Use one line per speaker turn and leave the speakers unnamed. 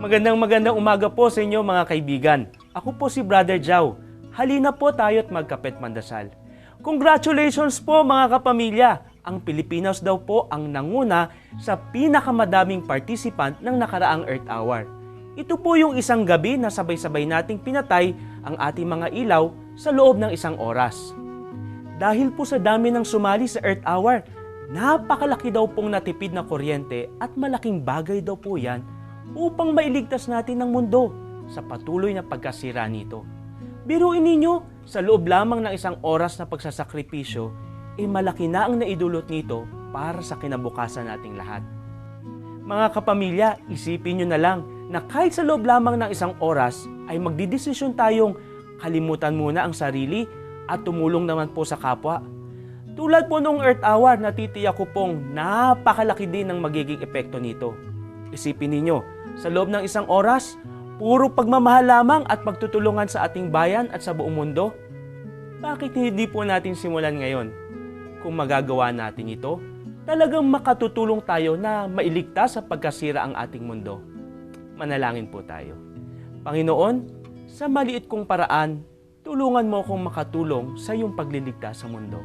Magandang magandang umaga po sa inyo mga kaibigan. Ako po si Brother Jow. Halina po tayo at magkapit mandasal. Congratulations po mga kapamilya! Ang Pilipinas daw po ang nanguna sa pinakamadaming participant ng nakaraang Earth Hour. Ito po yung isang gabi na sabay-sabay nating pinatay ang ating mga ilaw sa loob ng isang oras. Dahil po sa dami ng sumali sa Earth Hour, napakalaki daw pong natipid na kuryente at malaking bagay daw po yan upang mailigtas natin ang mundo sa patuloy na pagkasira nito. Biruin ninyo, sa loob lamang ng isang oras na pagsasakripisyo, eh malaki na ang naidulot nito para sa kinabukasan nating lahat. Mga kapamilya, isipin nyo na lang na kahit sa loob lamang ng isang oras ay magdidesisyon tayong kalimutan muna ang sarili at tumulong naman po sa kapwa. Tulad po nung Earth Hour, natitiyak ko pong napakalaki din ang magiging epekto nito. Isipin ninyo, sa loob ng isang oras, puro pagmamahal lamang at pagtutulungan sa ating bayan at sa buong mundo. Bakit hindi po natin simulan ngayon? Kung magagawa natin ito, talagang makatutulong tayo na mailigtas sa pagkasira ang ating mundo. Manalangin po tayo. Panginoon, sa maliit kong paraan, tulungan mo akong makatulong sa iyong pagliligtas sa mundo.